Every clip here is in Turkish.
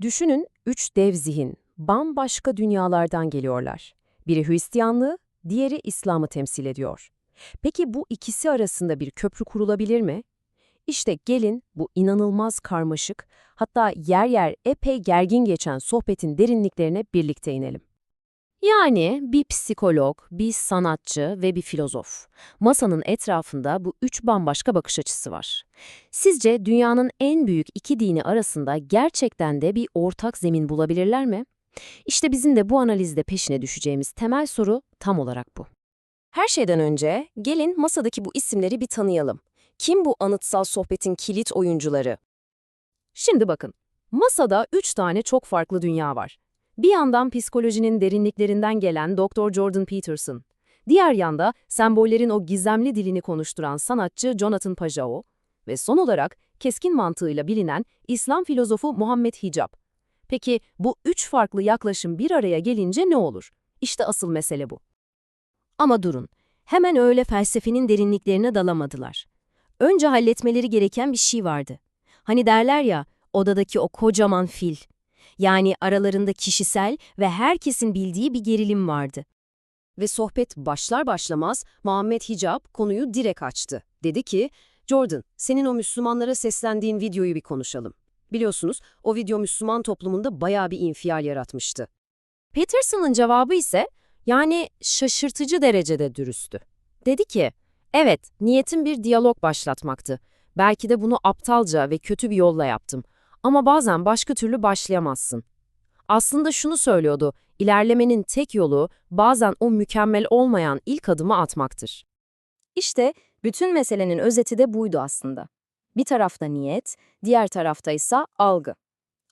Düşünün üç dev zihin, bambaşka dünyalardan geliyorlar. Biri Hristiyanlığı, diğeri İslam'ı temsil ediyor. Peki bu ikisi arasında bir köprü kurulabilir mi? İşte gelin bu inanılmaz karmaşık, hatta yer yer epey gergin geçen sohbetin derinliklerine birlikte inelim. Yani bir psikolog, bir sanatçı ve bir filozof. Masanın etrafında bu üç bambaşka bakış açısı var. Sizce dünyanın en büyük iki dini arasında gerçekten de bir ortak zemin bulabilirler mi? İşte bizim de bu analizde peşine düşeceğimiz temel soru tam olarak bu. Her şeyden önce gelin masadaki bu isimleri bir tanıyalım. Kim bu anıtsal sohbetin kilit oyuncuları? Şimdi bakın, masada üç tane çok farklı dünya var. Bir yandan psikolojinin derinliklerinden gelen Dr. Jordan Peterson. Diğer yanda sembollerin o gizemli dilini konuşturan sanatçı Jonathan Pajao. Ve son olarak keskin mantığıyla bilinen İslam filozofu Muhammed Hicab. Peki bu üç farklı yaklaşım bir araya gelince ne olur? İşte asıl mesele bu. Ama durun, hemen öyle felsefenin derinliklerine dalamadılar. Önce halletmeleri gereken bir şey vardı. Hani derler ya, odadaki o kocaman fil. Yani aralarında kişisel ve herkesin bildiği bir gerilim vardı. Ve sohbet başlar başlamaz Muhammed Hicab konuyu direkt açtı. Dedi ki, Jordan, senin o Müslümanlara seslendiğin videoyu bir konuşalım. Biliyorsunuz, o video Müslüman toplumunda bayağı bir infial yaratmıştı. Peterson'ın cevabı ise, yani şaşırtıcı derecede dürüsttü. Dedi ki, evet, niyetim bir diyalog başlatmaktı. Belki de bunu aptalca ve kötü bir yolla yaptım. Ama bazen başka türlü başlayamazsın. Aslında şunu söylüyordu, ilerlemenin tek yolu bazen o mükemmel olmayan ilk adımı atmaktır. İşte bütün meselenin özeti de buydu aslında. Bir tarafta niyet, diğer tarafta ise algı.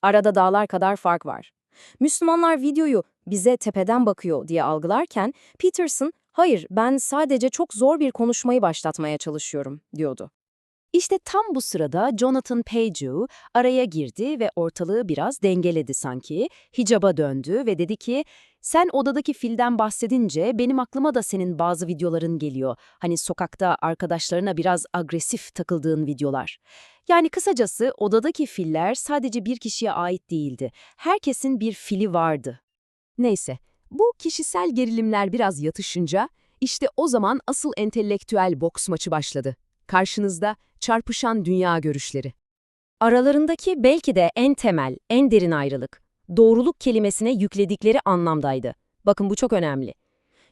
Arada dağlar kadar fark var. Müslümanlar videoyu bize tepeden bakıyor diye algılarken Peterson, hayır ben sadece çok zor bir konuşmayı başlatmaya çalışıyorum diyordu. İşte tam bu sırada Jonathan Pageu araya girdi ve ortalığı biraz dengeledi sanki. Hicaba döndü ve dedi ki, sen odadaki filden bahsedince benim aklıma da senin bazı videoların geliyor. Hani sokakta arkadaşlarına biraz agresif takıldığın videolar. Yani kısacası odadaki filler sadece bir kişiye ait değildi. Herkesin bir fili vardı. Neyse, bu kişisel gerilimler biraz yatışınca, işte o zaman asıl entelektüel boks maçı başladı. Karşınızda çarpışan dünya görüşleri. Aralarındaki belki de en temel, en derin ayrılık, doğruluk kelimesine yükledikleri anlamdaydı. Bakın bu çok önemli.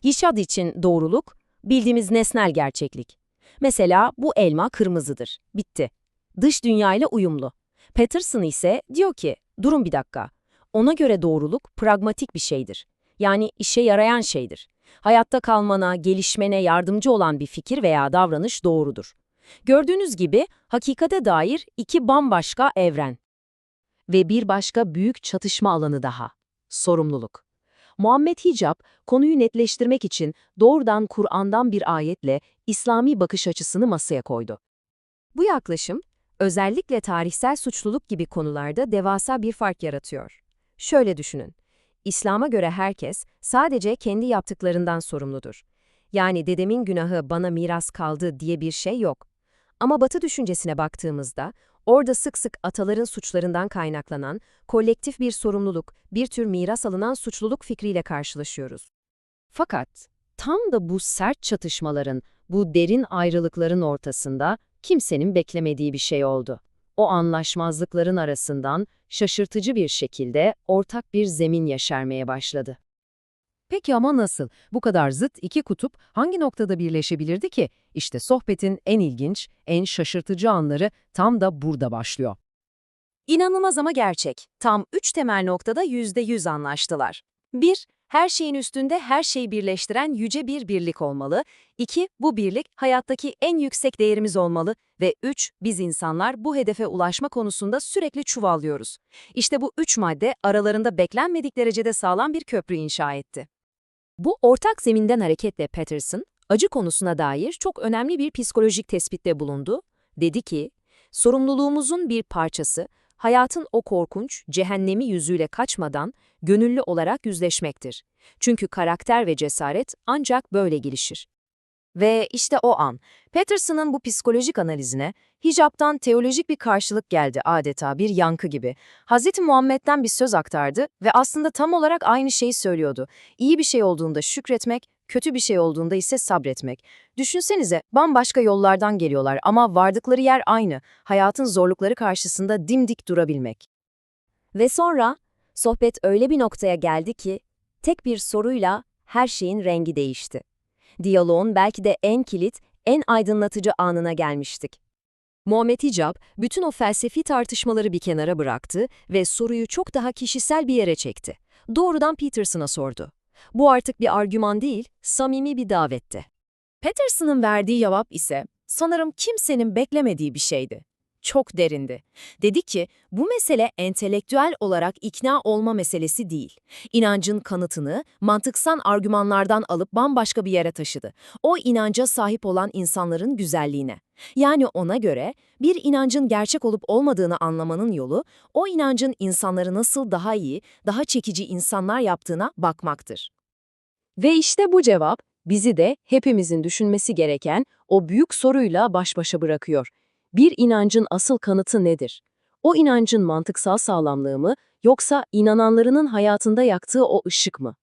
Hişad için doğruluk, bildiğimiz nesnel gerçeklik. Mesela bu elma kırmızıdır. Bitti. Dış dünyayla uyumlu. Peterson ise diyor ki, durun bir dakika. Ona göre doğruluk pragmatik bir şeydir. Yani işe yarayan şeydir. Hayatta kalmana, gelişmene yardımcı olan bir fikir veya davranış doğrudur. Gördüğünüz gibi hakikate dair iki bambaşka evren. Ve bir başka büyük çatışma alanı daha. Sorumluluk. Muhammed Hicab, konuyu netleştirmek için doğrudan Kur'an'dan bir ayetle İslami bakış açısını masaya koydu. Bu yaklaşım, özellikle tarihsel suçluluk gibi konularda devasa bir fark yaratıyor. Şöyle düşünün, İslam'a göre herkes sadece kendi yaptıklarından sorumludur. Yani dedemin günahı bana miras kaldı diye bir şey yok. Ama Batı düşüncesine baktığımızda, orada sık sık ataların suçlarından kaynaklanan, kolektif bir sorumluluk, bir tür miras alınan suçluluk fikriyle karşılaşıyoruz. Fakat tam da bu sert çatışmaların, bu derin ayrılıkların ortasında kimsenin beklemediği bir şey oldu. O anlaşmazlıkların arasından şaşırtıcı bir şekilde ortak bir zemin yaşarmaya başladı. Peki ama nasıl? Bu kadar zıt iki kutup hangi noktada birleşebilirdi ki? İşte sohbetin en ilginç, en şaşırtıcı anları tam da burada başlıyor. İnanılmaz ama gerçek. Tam üç temel noktada yüzde yüz anlaştılar. 1. Her şeyin üstünde her şeyi birleştiren yüce bir birlik olmalı. 2. Bu birlik hayattaki en yüksek değerimiz olmalı. Ve 3. Biz insanlar bu hedefe ulaşma konusunda sürekli çuvallıyoruz. İşte bu üç madde aralarında beklenmedik derecede sağlam bir köprü inşa etti. Bu ortak zeminden hareketle Patterson, acı konusuna dair çok önemli bir psikolojik tespitte bulundu. Dedi ki, sorumluluğumuzun bir parçası, hayatın o korkunç, cehennemi yüzüyle kaçmadan gönüllü olarak yüzleşmektir. Çünkü karakter ve cesaret ancak böyle gelişir. Ve işte o an, Patterson'ın bu psikolojik analizine hicaptan teolojik bir karşılık geldi adeta bir yankı gibi. Hz. Muhammed'den bir söz aktardı ve aslında tam olarak aynı şeyi söylüyordu. İyi bir şey olduğunda şükretmek, kötü bir şey olduğunda ise sabretmek. Düşünsenize bambaşka yollardan geliyorlar ama vardıkları yer aynı. Hayatın zorlukları karşısında dimdik durabilmek. Ve sonra sohbet öyle bir noktaya geldi ki tek bir soruyla her şeyin rengi değişti. Diyaloğun belki de en kilit, en aydınlatıcı anına gelmiştik. Muhammed Hicab bütün o felsefi tartışmaları bir kenara bıraktı ve soruyu çok daha kişisel bir yere çekti. Doğrudan Peterson'a sordu. Bu artık bir argüman değil, samimi bir davetti. Patterson'ın verdiği cevap ise sanırım kimsenin beklemediği bir şeydi. Çok derindi. Dedi ki bu mesele entelektüel olarak ikna olma meselesi değil. İnancın kanıtını mantıksal argümanlardan alıp bambaşka bir yere taşıdı. O inanca sahip olan insanların güzelliğine. Yani ona göre bir inancın gerçek olup olmadığını anlamanın yolu o inancın insanları nasıl daha iyi, daha çekici insanlar yaptığına bakmaktır. Ve işte bu cevap bizi de hepimizin düşünmesi gereken o büyük soruyla baş başa bırakıyor. Bir inancın asıl kanıtı nedir? O inancın mantıksal sağlamlığı mı yoksa inananlarının hayatında yaktığı o ışık mı?